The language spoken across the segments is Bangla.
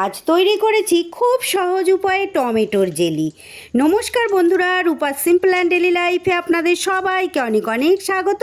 আজ তৈরি করেছি খুব সহজ উপায়ে টমেটোর জেলি। নমস্কার বন্ধুরা, রূপা সিম্পল অ্যান্ড ডেলি লাইফে আপনাদের সবাইকে অনেক অনেক স্বাগত।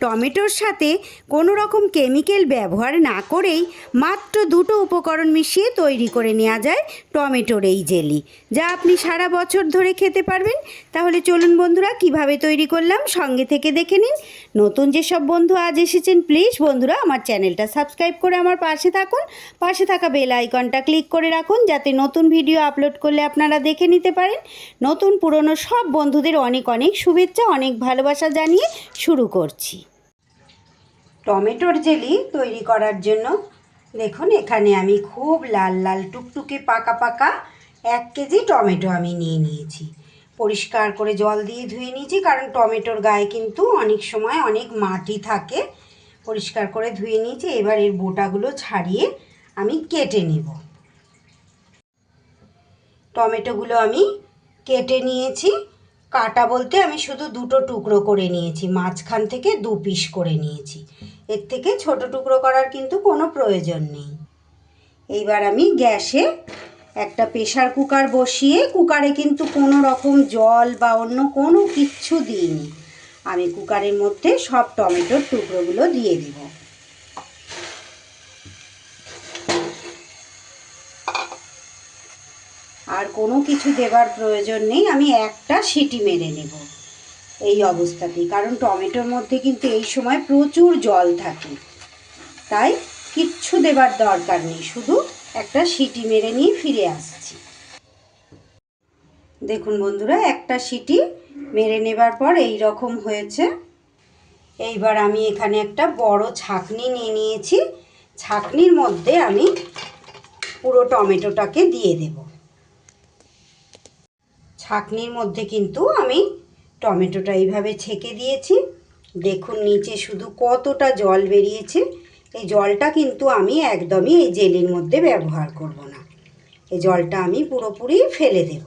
টমেটোর সাথে কোনো রকম কেমিক্যাল ব্যবহার না করেই মাত্র দুটো উপকরণ মিশিয়ে তৈরি করে নেওয়া যায় টমেটোর এই জেলি। যা আপনি সারা বছর ধরে খেতে পারবেন। তাহলে চলুন বন্ধুরা, কীভাবে তৈরি করলাম সঙ্গে থেকে দেখে নিন। নতুন যেসব বন্ধু আজ এসেছেন প্লিজ বন্ধুরা আমার চ্যানেলটা সাবস্ক্রাইব করে আমার পাশে থাকুন। পাশে থাকা বেল আইকনটা ক্লিক করে রাখুন, যাতে নতুন ভিডিও আপলোড করলে আপনারা দেখে নিতে পারেন। নতুন, পুরনো সব বন্ধুদের অনেক অনেক শুভেচ্ছা, অনেক ভালোবাসা জানিয়ে শুরু করছি। টমেটোর জেলি তৈরি করার জন্য দেখুন, এখানে আমি খুব লাল লাল টুকটুকে পাকা পাকা এক কেজি টমেটো আমি নিয়ে নিয়েছি। পরিষ্কার করে জল দিয়ে ধুয়ে নিয়েছি, কারণ টমেটোর গায়ে কিন্তু অনেক সময় অনেক মাটি থাকে। পরিষ্কার করে ধুয়ে নিয়েছি, এবার এর বোটাগুলো ছাড়িয়ে আমি কেটে নেব। টমেটোগুলো আমি কেটে নিয়েছি। কাটা বলতে আমি শুধু দুটো টুকরো করে নিয়েছি, মাঝখান থেকে দু পিস করে নিয়েছি। এর থেকে ছোট টুকরো করার কিন্তু কোনো প্রয়োজন নেই। এইবার আমি গ্যাসে একটা প্রেশার কুকার বসিয়ে কুকারে কিন্তু কোনো রকম জল বা অন্য কোনো কিচ্ছু দিইনি। আমি কুকারের মধ্যে সব টমেটোর টুকরোগুলো দিয়ে দেব। আর কোনো কিছু দেবার প্রয়োজন নেই, আমি একটা সিটি মেরে নেব। এই অবস্থাতেই, কারণ টমেটোর মধ্যে কিন্তু এই সময় প্রচুর জল থাকে। তাই কিচ্ছু দেবার দরকার নেই, শুধু একটা সিটি মেরে নিয়ে ফিরে আসছি। দেখুন বন্ধুরা, একটা সিটি মেরে নেবার পর এই রকম হয়েছে। এইবার আমি এখানে একটা বড় ছাকনি নিয়ে নিয়েছি। ছাকনির মধ্যে আমি পুরো টমেটোটাকে দিয়ে দেব। ছাকনির মধ্যে কিন্তু আমি টমেটোটা এইভাবে ছেঁকে দিয়েছি। দেখুন নিচে শুধু কতটা জল বেরিয়েছে। এই জলটা কিন্তু আমি একদমই এই জেলির মধ্যে ব্যবহার করব না। এই জলটা আমি পুরোপুরি ফেলে দেব।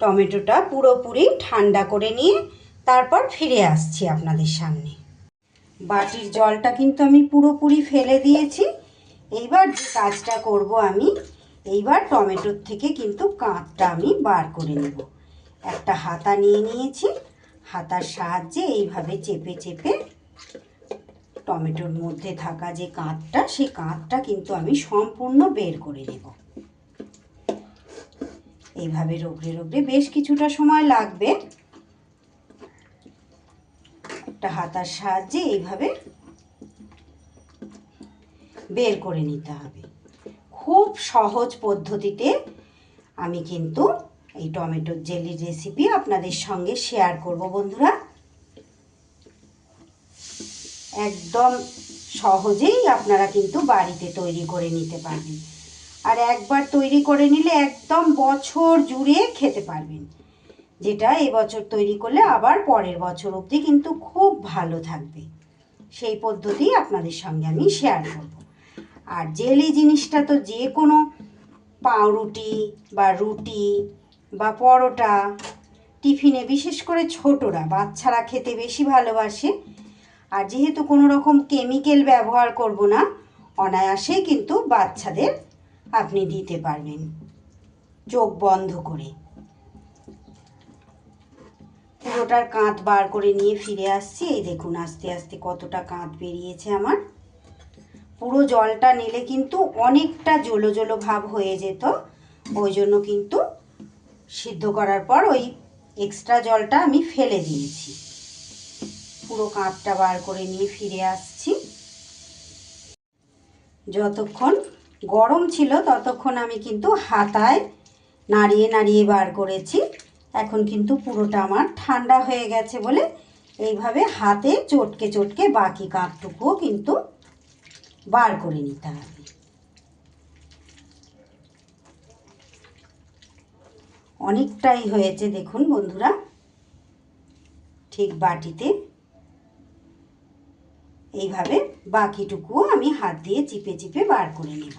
টমেটোটা পুরোপুরি ঠান্ডা করে নিয়ে তারপর ফিরে আসছি আপনাদের সামনে। বাটির জলটা কিন্তু আমি পুরোপুরি ফেলে দিয়েছি। এইবার যে কাজটা করব আমি, এইবার টমেটোর থেকে কিন্তু কাঁচটা আমি বার করে নেব। একটা হাতা নিয়ে নিয়েছি। হাতার সাহায্যে এইভাবে চেপে চেপে টমেটোর মধ্যে থাকা যে কাঁধটা, সেই কাঁধটা কিন্তু আমি সম্পূর্ণ বের করে নেব। এইভাবে রোগড়ে রোগড়ে বেশ কিছুটা সময় লাগবে। একটা হাতার সাহায্যে এইভাবে বের করে নিতে হবে। খুব সহজ পদ্ধতিতে আমি কিন্তু এই টমেটোর জেলির রেসিপি আপনাদের সঙ্গে শেয়ার করব বন্ধুরা। একদম সহজেই আপনারা কিন্তু বাড়িতে তৈরি করে নিতে পারবেন। আর একবার তৈরি করে নিলে একদম বছর জুড়ে খেতে পারবেন। যেটা এবছর তৈরি করলে আবার পরের বছর অবধি কিন্তু খুব ভালো থাকবে। সেই পদ্ধতি আপনাদের সঙ্গে আমি শেয়ার করব। আর জেলি জিনিসটা তো যে কোনো পাউরুটি বা রুটি বা পরোটা, টিফিনে, বিশেষ করে ছোটরা, বাচ্চারা খেতে বেশি ভালোবাসে। আর যেহেতু কোনো রকম কেমিক্যাল ব্যবহার করব না, অনায়াসে কিন্তু বাচ্চাদের আপনি দিতে পারবেন। চোখ বন্ধ করে। পুরোটার কাঁধ বার করে নিয়ে ফিরে আসছি। এই দেখুন, আস্তে আস্তে কতটা কাঁধ বেরিয়েছে আমার। পুরো জলটা নিলে কিন্তু অনেকটা জলো জলো ভাব হয়ে যেত। ওই জন্য কিন্তু সিদ্ধ করার পর ওই এক্সট্রা জলটা আমি ফেলে দিয়েছি। পুরো কাঁধটা বার করে নিয়ে ফিরে আসছি। যতক্ষণ গরম ছিল, ততক্ষণ আমি কিন্তু হাতায় নাড়িয়ে নাড়িয়ে বার করেছি। এখন কিন্তু পুরোটা আমার ঠান্ডা হয়ে গেছে বলে এইভাবে হাতে চটকে চটকে বাকি কাঁধটুকুও কিন্তু বার করে নিতে হবে। অনেকটাই হয়েছে দেখুন বন্ধুরা, ঠিক বাটিতে। এইভাবে বাকিটুকুও আমি হাত দিয়ে চিপে চিপে বার করে নেব।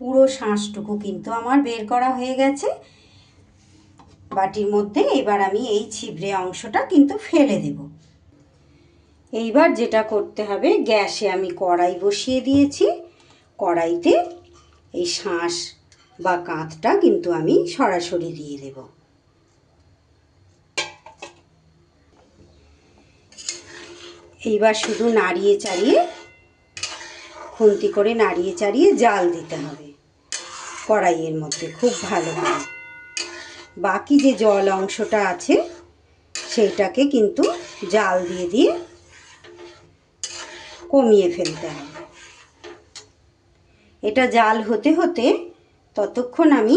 পুরো শাঁসটুকু কিন্তু আমার বের করা হয়ে গেছে। বাটির মধ্যে এবার আমি এই ছিবড়ে অংশটা কিন্তু ফেলে দেব। এইবার যেটা করতে হবে, গ্যাসে আমি কড়াই বসিয়ে দিয়েছি। কড়াইতে এই শাঁস বা কাঁধটা কিন্তু আমি সরাসরি দিয়ে দেব। এইবার শুধু নাড়িয়ে চাড়িয়ে খুন্তি করে নাড়িয়ে চাড়িয়ে জাল দিতে হবে কড়াইয়ের মধ্যে, খুব ভালো করে। বাকি যে জল অংশটা আছে, সেইটাকে কিন্তু জাল দিয়ে দিয়ে কমিয়ে ফেলতে হবে। এটা জাল হতে হতে ততক্ষণ আমি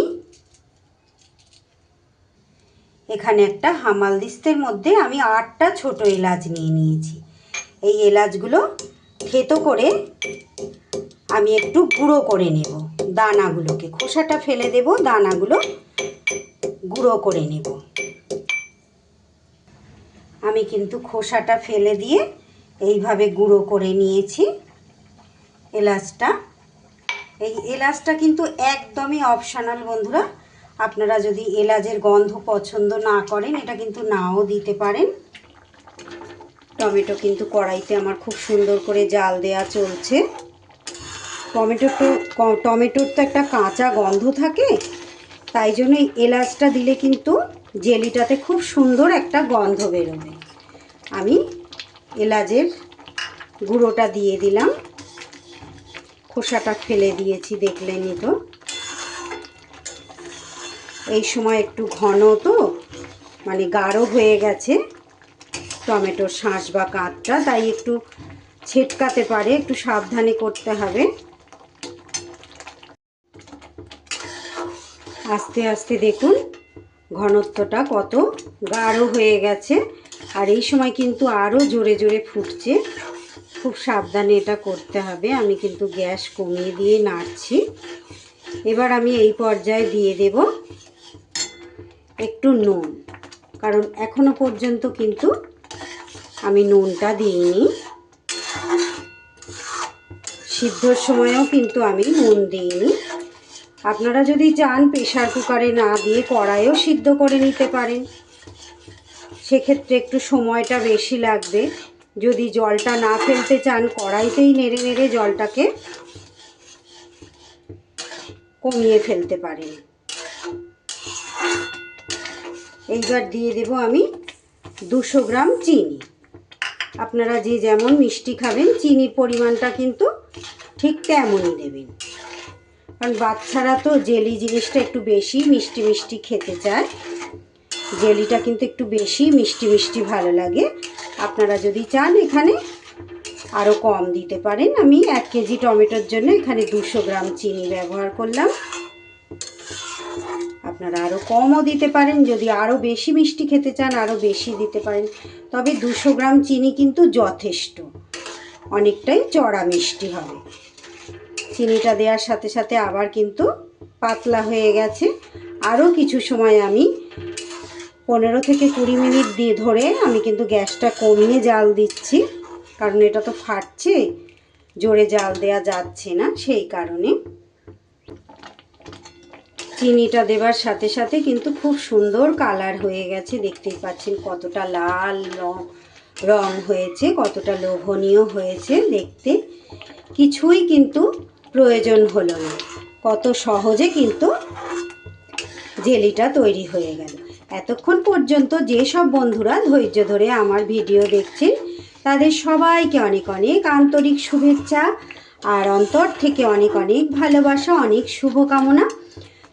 এখানে একটা হামাল দিস্তের মধ্যে আমি আটটা ছোট এলাচ নিয়ে নিয়েছি। এই এলাচগুলো থেতো করে আমি একটু গুঁড়ো করে নেব। দানাগুলোকে, খোসাটা ফেলে দেব, দানাগুলো গুঁড়ো করে নেব। আমি কিন্তু খোসাটা ফেলে দিয়ে এইভাবে গুঁড়ো করে নিয়েছি এলাচটা। এই এলাচটা কিন্তু একদমই অপশানাল বন্ধুরা। আপনারা যদি এলাচের গন্ধ পছন্দ না করেন, এটা কিন্তু নাও দিতে পারেন। টমেটো কিন্তু কড়াইতে আমার খুব সুন্দর করে জাল দেয়া চলছে। টমেটো টমেটোর তো একটা কাঁচা গন্ধ থাকে, তাই জন্য এলাচটা দিলে কিন্তু জেলিটাতে খুব সুন্দর একটা গন্ধ বেরোবে। আমি এলাচের গুঁড়োটা দিয়ে দিলাম। খোসাটা ফেলে দিয়েছি দেখলেনই তো। এই সময় একটু ঘন তো মানে গাঢ় হয়ে গেছে। টমেটোর শাঁস বা কাঁচটা তাই একটু ছেটকাতে পারে, একটু সাবধানে করতে হবে। আস্তে আস্তে দেখুন ঘনত্বটা কত গাঢ় হয়ে গেছে, আর এই সময় কিন্তু আরও জোরে জোরে ফুটছে। খুব সাবধানে এটা করতে হবে, আমি কিন্তু গ্যাস কমিয়ে দিয়ে নাড়ছি। এবার আমি এই পর্যায়ে দিয়ে দেব একটু নুন, কারণ এখনও পর্যন্ত কিন্তু আমি নুনটা দিইনি। সিদ্ধর সময়ও কিন্তু আমি নুন দিইনি। আপনারা যদি চান প্রেশার কুকারে না দিয়ে কড়াইও সিদ্ধ করে নিতে পারেন। সেক্ষেত্রে একটু সময়টা বেশি লাগবে। যদি জলটা না ফেলতে চান, কড়াইতেই নেড়ে নেড়ে জলটাকে কমিয়ে ফেলতে পারেন। এইবার দিয়ে দেব আমি দুশো গ্রাম চিনি। আপনারা যে যেমন মিষ্টি খাবেন, চিনির পরিমাণটা কিন্তু ঠিক তেমনই দেবেন কারণ বাচ্চারা তো জেলি জিনিসটা একটু বেশি মিষ্টি মিষ্টি খেতে চায়। জেলিটা কিন্তু একটু বেশি মিষ্টি মিষ্টি ভালো লাগে। আপনারা যদি চান এখানে আরও কম দিতে পারেন। আমি এক কেজি টমেটোর জন্য এখানে দুশো গ্রাম চিনি ব্যবহার করলাম। আপনারা আরও কমও দিতে পারেন, যদি আরও বেশি মিষ্টি খেতে চান আরও বেশি দিতে পারেন। তবে দুশো গ্রাম চিনি কিন্তু যথেষ্ট। অনেকটাই চড়া মিষ্টি হবে। চিনিটা দেওয়ার সাথে সাথে আবার কিন্তু পাতলা হয়ে গেছে। আরও কিছু সময় আমি পনেরো থেকে কুড়ি মিনিট দিয়ে ধরে আমি কিন্তু গ্যাসটা কমিয়ে জাল দিচ্ছি। কারণ এটা তো ফাটছে, জোরে জাল দেওয়া যাচ্ছে না, সেই কারণে। চিনিটা দেবার সাথে সাথে কিন্তু খুব সুন্দর কালার হয়ে গেছে। দেখতেই পাচ্ছেন কতটা লাল রং হয়েছে, কতটা লোভনীয় হয়েছে দেখতে। কিছুই কিন্তু প্রয়োজন হলো না। কত সহজে কিন্তু জেলিটা তৈরি হয়ে গেল। এতক্ষণ পর্যন্ত যেসব বন্ধুরা ধৈর্য ধরে আমার ভিডিও দেখছেন, তাদের সবাইকে অনেক অনেক আন্তরিক শুভেচ্ছা। আর অন্তর থেকে অনেক অনেক ভালোবাসা, অনেক শুভকামনা।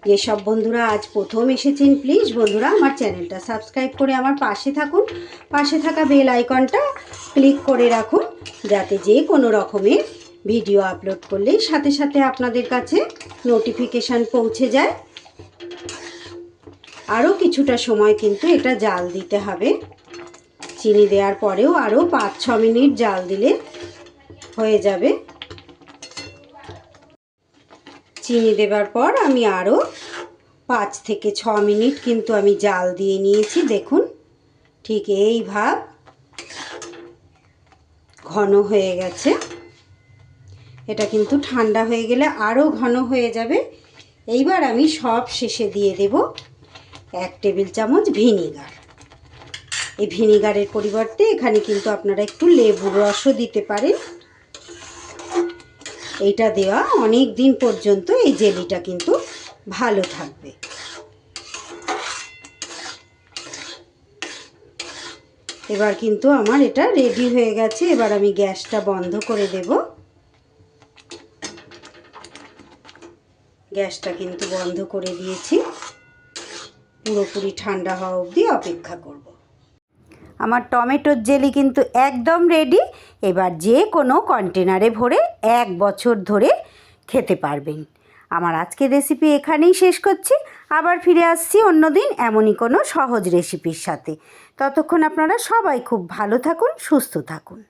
যেসব বন্ধুরা আজ প্রথম এসেছেন প্লিজ বন্ধুরা আমার চ্যানেলটা সাবস্ক্রাইব করে আমার পাশে থাকুন। পাশে থাকা বেল আইকনটা ক্লিক করে রাখুন, যাতে যে কোনো রকমের ভিডিও আপলোড করলেই সাথে সাথে আপনাদের কাছে নোটিফিকেশান পৌঁছে যায়। আরও কিছুটা সময় কিন্তু এটা জাল দিতে হবে। চিনি দেওয়ার পরেও আরও পাঁচ ছ মিনিট জাল দিলে হয়ে যাবে। চিনি দেবার পর আমি আরও পাঁচ থেকে ছ মিনিট কিন্তু আমি জাল দিয়ে নিয়েছি। দেখুন, ঠিক এই ভাব ঘন হয়ে গেছে। এটা কিন্তু ঠান্ডা হয়ে গেলে আরও ঘন হয়ে যাবে। এইবার আমি সব শেষে দিয়ে দেব এক টেবিল চামচ ভিনিগার। এই ভিনিগারের পরিবর্তে এখানে কিন্তু আপনারা একটু লেবুর রসও দিতে পারেন। এইটা দেওয়া অনেক দিন পর্যন্ত এই জেলিটা কিন্তু ভালো থাকবে। এবার কিন্তু আমার এটা রেডি হয়ে গেছে, এবার আমি গ্যাসটা বন্ধ করে দেব। গ্যাসটা কিন্তু বন্ধ করে দিয়েছি। পুরোপুরি ঠান্ডা হওয়া অবধি অপেক্ষা করব। আমার টমেটোর জেলি কিন্তু একদম রেডি এবার যে কোনো কন্টেনারে ভরে এক বছর ধরে খেতে পারবেন। আমার আজকে রেসিপি এখানেই শেষ করছি। আবার ফিরে আসছি অন্যদিন এমনই কোনো সহজ রেসিপির সাথে। ততক্ষণ আপনারা সবাই খুব ভালো থাকুন, সুস্থ থাকুন।